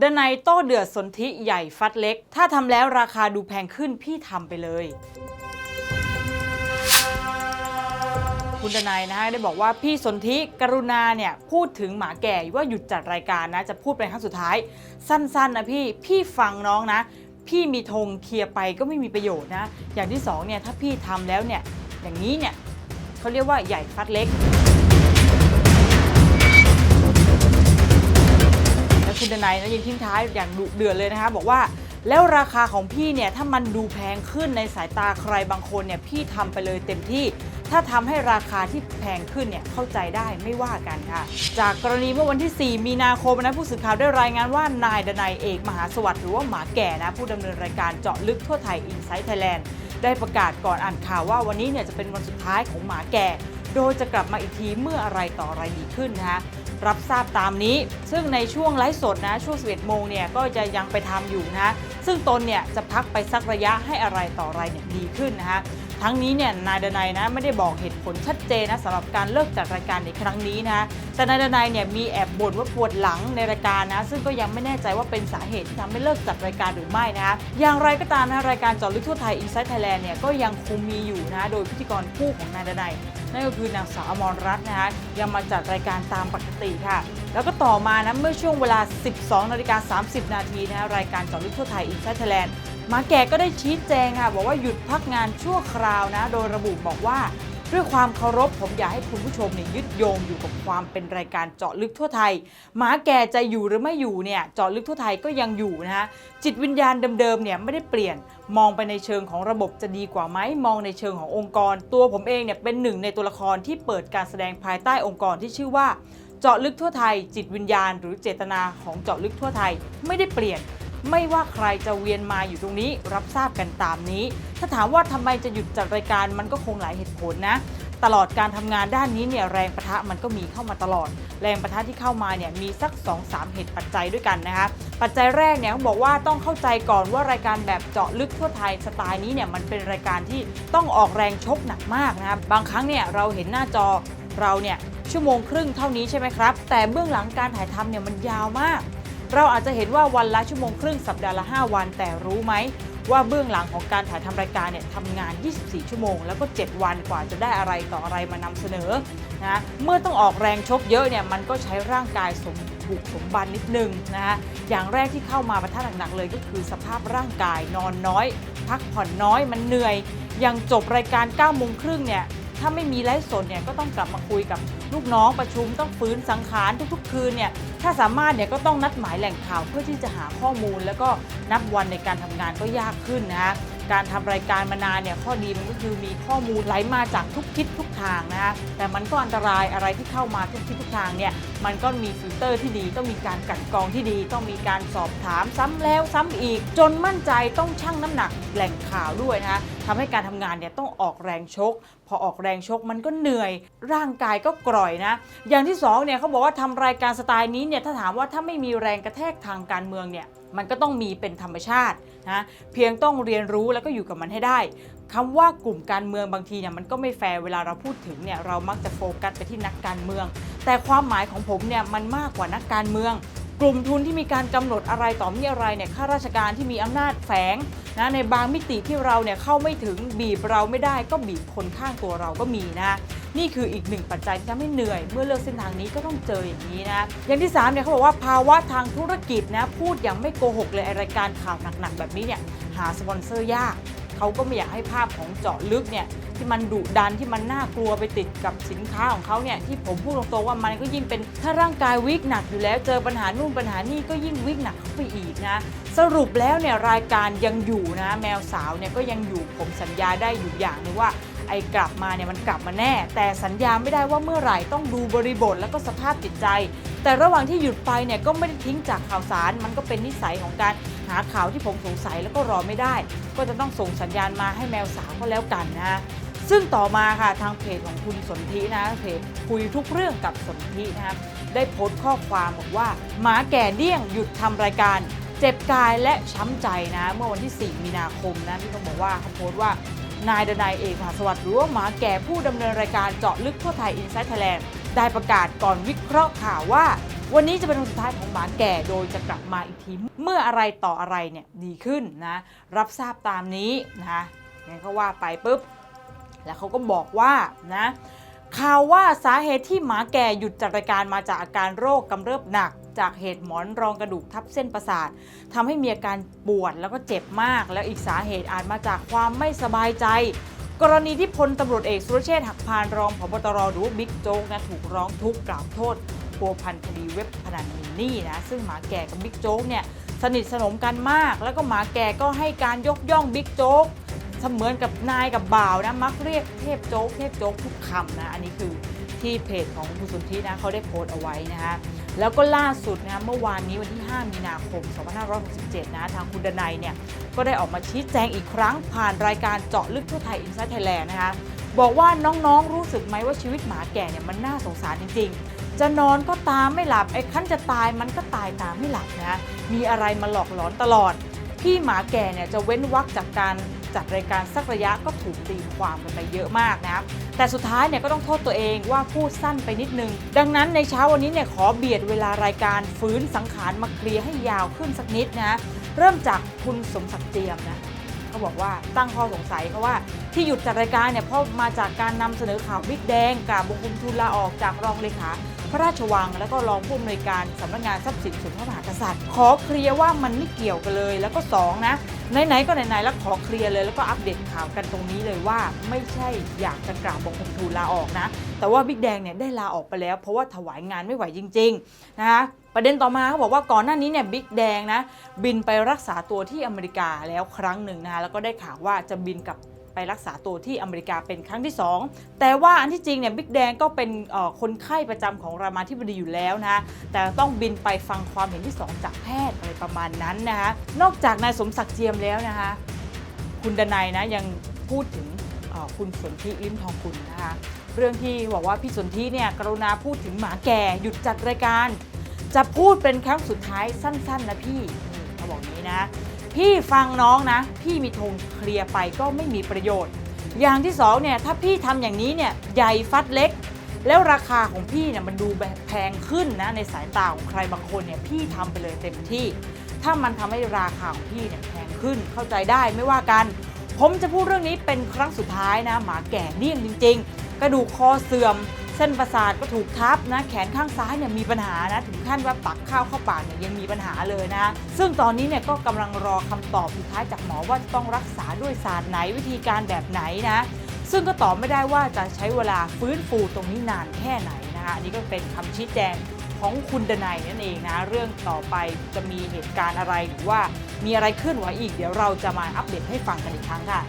ดนัยโต้เดือดสนธิใหญ่ฟัดเล็ก ถ้าทำแล้วราคาดูแพงขึ้นพี่ทำไปเลย คุณดนัยนะฮะได้บอกว่าพี่สนธิกรุณาเนี่ยพูดถึงหมาแก่ว่าหยุดจัดรายการนะ จะพูดเป็นครั้งสุดท้าย สั้นๆนะพี่พี่ฟังน้องนะ พี่มีธงเคลียร์ไปก็ไม่มีประโยชน์นะ อย่างที่สองเนี่ยถ้าพี่ทำแล้วเนี่ยอย่างนี้เนี่ยเขาเรียกว่าใหญ่ฟัดเล็ก คุณดนัยนะยังทิ้งท้ายอย่างดุเดือดเลยนะคะบอกว่าแล้วราคาของพี่เนี่ยถ้ามันดูแพงขึ้นในสายตาใครบางคนเนี่ยพี่ทำไปเลยเต็มที่ ถ้าทำให้ราคาที่แพงขึ้นเนี่ยเข้าใจได้ไม่ว่ากันค่ะ จากกรณีเมื่อวันที่ 4 มีนาคมนะผู้สื่อข่าวได้รายงานว่านายดนัยเอกมหาสวัสดิ์หรือว่าหมาแก่นะผู้ดำเนินรายการเจาะลึกทั่วไทยอินไซต์ไทยแลนด์ได้ประกาศก่อนอ่านข่าวว่าวันนี้เนี่ยจะเป็นวันสุดท้ายของหมาแก่ โดยจะกลับมาอีกทีเมื่ออะไรต่ออะไรดีขึ้นนะคะ รับทราบตามนี้ ซึ่งในช่วงไลฟ์สดนะช่วง 11 โมงเนี่ยก็จะยังไปทำอยู่นะ ซึ่งตนเนี่ยจะพักไปสักระยะให้อะไรต่ออะไรเนี่ยดีขึ้นนะคะทั้งนี้เนี่ยนายดนัยนะไม่ได้บอกเหตุผลชัดเจนนะสำหรับการเลิกจัดรายการในครั้งนี้นะแต่นายดนัยเนี่ยมีแอบบ่นว่าปวดหลังในรายการนะ ซึ่งก็ยังไม่แน่ใจว่าเป็นสาเหตุที่ทำให้เลิกจัดรายการหรือไม่นะคะอย่างไรก็ตามนะรายการจอลึกทั่วไทย Inside Thailand เนี่ยก็ยังคงมีอยู่นะโดยพิธีกรคู่ของนายดนัย นั่นก็คือนางสาวอมรรัตน์นะคะยังมาจัดรายการตามปกติค่ะ แล้วก็ต่อมานะเมื่อช่วงเวลา 12นาฬิกา30 นาทีนะะรายการจอลึกทั่วไทยอินไซต์ไทยแลนด์มาแก่ก็ได้ชี้แจงค่ะบอกว่าหยุดพักงานชั่วคราวนะ โดยระบุบอกว่า ด้วยความเคารพผมอยากให้คุณผู้ชมเนี่ยยึดโยงอยู่กับความเป็นรายการเจาะลึกทั่วไทย หมาแก่จะอยู่หรือไม่อยู่เนี่ยเจาะลึกทั่วไทยก็ยังอยู่นะฮะจิตวิญญาณเดิมๆเนี่ยไม่ได้เปลี่ยนมองไปในเชิงของระบบจะดีกว่าไหมมองในเชิงขององค์กร ตัวผมเองเนี่ยเป็นหนึ่งในตัวละครที่เปิดการแสดงภายใต้องค์กรที่ชื่อว่า เจาะลึกทั่วไทย จิตวิญญาณ หรือเจตนาของเจาะลึกทั่วไทยไม่ได้เปลี่ยน ไม่ว่าใครจะเวียนมาอยู่ตรงนี้รับทราบกันตามนี้ ถ้าถามว่าทำไมจะหยุดจัดรายการมันก็คงหลายเหตุผลนะ ตลอดการทำงานด้านนี้เนี่ยแรงประทะมันก็มีเข้ามาตลอด แรงประทะที่เข้ามาเนี่ยมีสัก 2-3 เหตุปัจจัยด้วยกันนะคะปัจจัยแรกเนี่ยเขาบอกว่าต้องเข้าใจก่อนว่ารายการแบบเจาะลึกทั่วไทยสไตล์นี้เนี่ยมันเป็นรายการที่ต้องออกแรงชกหนักมากนะครับบางครั้งเนี่ยเราเห็นหน้าจอเราเนี่ยชั่วโมงครึ่งเท่านี้ใช่ไหมครับ แต่เบื้องหลังการถ่ายทำเนี่ยมันยาวมาก เราอาจจะเห็นว่าวันละชั่วโมงครึ่งสัปดาห์ละ 5 วัน แต่รู้ไหมว่าเบื้องหลังของการถ่ายทำรายการเนี่ยทำงาน 24 ชั่วโมง แล้วก็ 7 วันกว่าจะได้อะไรต่ออะไรมานำเสนอนะเมื่อต้องออกแรงชกเยอะเนี่ยมันก็ใช้ร่างกายสมบุกสมบันนิดนึงนะฮะอย่างแรกที่เข้ามาประทะหนักๆเลยก็คือสภาพร่างกายนอนน้อย พักผ่อนน้อยมันเหนื่อยอย่างจบรายการ9โมงครึ่งเนี่ย ถ้าไม่มีไลฟ์สดเนี่ยก็ต้องกลับมาคุยกับลูกน้องประชุมต้องฟื้นสังขารทุกๆ คืนเนี่ยถ้าสามารถเนี่ยก็ต้องนัดหมายแหล่งข่าวเพื่อที่จะหาข้อมูล แล้วก็นับวันในการทำงานก็ยากขึ้นนะคะการทำรายการมานานเนี่ยข้อดีมันก็คือมีข้อมูลไหลมาจากทุกทิศทุกทางนะคะแต่มันก็อันตรายอะไรที่เข้ามาทุกทิศทุกทางเนี่ย มันก็มีฟิลเตอร์ที่ดีต้องมีการกลันกรองที่ดี ต้องมีการสอบถามซ้ำแล้วซ้ำอีก จนมั่นใจต้องชั่งน้ำหนักแหล่งข่าวด้วยนะฮะทำให้การทำงานเนี่ยต้องออกแรงชก พอออกแรงชกมันก็เหนื่อย ร่างกายก็กร่อยนะ อย่างที่สองเนี่ยเขาบอกว่าทำรายการสไตล์นี้เนี่ยถ้าถามว่าถ้าไม่มีแรงกระแทกทางการเมืองเนี่ยมันก็ต้องมีเป็นธรรมชาตินะเพียงต้องเรียนรู้แล้วก็อยู่กับมันให้ได้คำว่ากลุ่มการเมืองบางทีเนี่ยมันก็ไม่แฟร์เวลาเราพูดถึงเนี่ยเรามักจะโฟกัสไปที่นักการเมือง แต่ความหมายของผมเนี่ยมันมากกว่านักการเมือง กลุ่มทุนที่มีการกำหนดอะไรต่อมีอะไรเนี่ยข้าราชการที่มีอำนาจแฝงนะในบางมิติที่เราเนี่ยเข้าไม่ถึงบีบเราไม่ได้ก็บีบคนข้างตัวเราก็มีนะนี่คืออีกหนึ่งปัจจัยที่ทำให้เหนื่อย เมื่อเลือกเส้นทางนี้ก็ต้องเจออย่างนี้นะ อย่างที่3เนี่ยเขาบอกว่าภาวะทางธุรกิจนะ พูดอย่างไม่โกหกเลยรายการข่าวหนักๆ แบบนี้เนี่ยหาสปอนเซอร์ยาก เขาก็ไม่อยากให้ภาพของเจาะลึกเนี่ยที่มันดุดันที่มันน่ากลัวไปติดกับสินค้าของเขาเนี่ยที่ผมพูดตรงๆว่ามันก็ยิ่งเป็นถ้าร่างกายวิกหนักอยู่แล้วเจอปัญหานู่นปัญหานี่ก็ยิ่งวิกหนักเข้าไปอีกนะสรุปแล้วเนี่ยรายการยังอยู่นะแมวสาวเนี่ยก็ยังอยู่ผมสัญญาได้อยู่อย่างนึงว่าไอ้กลับมาเนี่ยมันกลับมาแน่ แต่สัญญาไม่ได้ว่าเมื่อไหร่ต้องดูบริบทแล้วก็สภาพจิตใจ แต่ระหว่างที่หยุดไปเนี่ยก็ไม่ได้ทิ้งจากข่าวสารมันก็เป็นนิสัยของการาข่าวที่ผมสงสัยแล้วก็รอไม่ได้ ก็จะต้องส่งสัญญาณมาให้แมวสาวก็แล้วกันนะซึ่งต่อมาค่ะทางเพจของคุณสนธินะเพจคุยทุกเรื่องกับสนธินะครับได้โพสต์ข้อความบอกว่า หมาแก่เดี้ยงหยุดทำรายการ เจ็บกายและช้ำใจนะ เมื่อวันที่ 4 มีนาคมนะที่ต้องบอกว่าเขาโพสต์ว่านายดนายเอกมหาสวัสดิ์หรือว่าหมาแก่ผู้ดำเนินรายการเจาะลึกทั่วไทยอินไซต์ไทยแลนด์ได้ประกาศก่อนวิเคราะห์ข่าวว่า วันนี้จะเป็นวันสุดท้ายของหมาแก่โดยจะกลับมาอีกทีเมื่ออะไรต่ออะไรเนี่ยดีขึ้นนะ รับทราบตามนี้นะคะงั้นก็ว่าไปปุ๊บ แล้วเขาก็บอกว่านะข่าวว่าสาเหตุที่หมาแก่หยุดจัดรายการมาจากอาการโรคกำเริบหนัก จากเหตุหมอนรองกระดูกทับเส้นประสาททำให้มีอาการปวดแล้วก็เจ็บมาก แล้วอีกสาเหตุอาจมาจากความไม่สบายใจ กรณีที่พลตำรวจเอกสุรเชษฐ์หักพานรองพบตรหรือบิ๊กโจ๊กนะถูกร้องทุกข์กล่าวโทษ พัวพันคดีเว็บพนันมินนี่นะซึ่งหมาแก่กับบิ๊กโจ๊กเนี่ยสนิทสนมกันมาก แล้วก็หมาแก่ก็ให้การยกย่องบิ๊กโจ๊กเสมือนกับนายกับบ่าวนะมักเรียกเทพโจ๊กเทพโจ๊กทุกคำนะอันนี้คือที่เพจของคุณสุนทรีนะเขาได้โพสต์เอาไว้นะคะแล้วก็ล่าสุดนะเมื่อวานนี้วันที่ 5 มีนาคม 2567 นะทางคุณดนัยเนี่ยก็ได้ออกมาชี้แจงอีกครั้งผ่านรายการเจาะลึกทั่วไทยอินไซต์ไทยแลนด์นะคะบอกว่าน้องๆรู้สึกไหมว่าชีวิตหมาแก่เนี่ยมันน่าสงสารจริงๆ จะนอนก็ตามไม่หลับไอ้ขั้นจะตายมันก็ตายตามไม่หลับนะมีอะไรมาหลอกหลอนตลอด พี่หมาแก่เนี่ยจะเว้นวักจากการจัดรายการสักระยะก็ถูกตีความกันไปเยอะมากนะแต่สุดท้ายเนี่ยก็ต้องโทษตัวเองว่าพูดสั้นไปนิดนึง ดังนั้นในเช้าวันนี้เนี่ยขอเบียดเวลารายการฟื้นสังขารมาเคลียร์ให้ยาวขึ้นสักนิดนะ เริ่มจากคุณสมศักดิ์เจียมนะเขาบอกว่าตั้งข้อสงสัยเขาว่า ที่หยุดจัดรายการเนี่ยเพราะมาจากการนำเสนอข่าวบิ๊กแดงกราบบังคมทูลลาออกจากรองเลขาพระราชวัง แล้วก็รองผู้อำนวยการสำนักงานทรัพย์สินส่วนพระมหากษัตริย์ ขอเคลียร์ว่ามันไม่เกี่ยวกันเลย แล้วก็สองนะไหนๆก็ไหนๆแล้วขอเคลียร์เลยแล้วก็อัปเดตข่าวกันตรงนี้เลยว่า ไม่ใช่อยากจะกราบบังคมทูลลาออกนะ แต่ว่าบิ๊กแดงเนี่ยได้ลาออกไปแล้ว เพราะว่าถวายงานไม่ไหวจริงๆนะคะประเด็นต่อมาเขาบอกว่าก่อนหน้านี้เนี่ยบิ๊กแดงนะบินไปรักษาตัวที่อเมริกาแล้วครั้งหนึ่งนะคะแล้วก็ได้ข่าวว่าจะบินกลับ ไปรักษาตัวที่อเมริกาเป็นครั้งที่ 2 แต่ว่าอันที่จริงเนี่ยบิ๊กแดงก็เป็นคนไข้ประจำของรามาธิบดีอยู่แล้วนะแต่ต้องบินไปฟังความเห็นที่ 2 จากแพทย์อะไรประมาณนั้นนะคะนอกจากนายสมศักดิ์เจียมแล้วนะคะคุณดนัยนะยังพูดถึงคุณสนธิลิ้มทองกุลนะคะเรื่องที่บอกว่าพี่สนธิเนี่ยกรุณาพูดถึงหมาแก่หยุดจัดรายการ จะพูดเป็นครั้งสุดท้ายสั้น ๆ นะพี่เขาบอกนี้นะ พี่ฟังน้องนะ พี่มีธงเคลียร์ไปก็ไม่มีประโยชน์ อย่างที่สองเนี่ยถ้าพี่ทำอย่างนี้เนี่ยใหญ่ฟัดเล็ก แล้วราคาของพี่เนี่ยมันดูแพงขึ้นนะในสายตาของใครบางคนเนี่ยพี่ทำไปเลยเต็มที่ ถ้ามันทำให้ราคาของพี่เนี่ยแพงขึ้นเข้าใจได้ไม่ว่ากัน ผมจะพูดเรื่องนี้เป็นครั้งสุดท้ายนะ หมาแก่เดี่ยงจริง ๆ กระดูกคอเสื่อม เส้นประสาทก็ถูกทับนะแขนข้างซ้ายเนี่ยมีปัญหานะถึงขั้นว่าตักข้าวเข้าปากเนี่ยยังมีปัญหาเลยนะ ซึ่งตอนนี้เนี่ยก็กำลังรอคำตอบสุดท้ายจากหมอว่าจะต้องรักษาด้วยศาสตร์ไหนวิธีการแบบไหนนะ ซึ่งก็ตอบไม่ได้ว่าจะใช้เวลาฟื้นฟูตรงนี้นานแค่ไหนนะคะอันนี้ก็เป็นคำชี้แจงของคุณดนัยนั่นเองนะเรื่องต่อไปจะมีเหตุการณ์อะไรหรือว่ามีอะไรเคลื่อนไหวอีก เดี๋ยวเราจะมาอัปเดตให้ฟังกันอีกครั้งค่ะ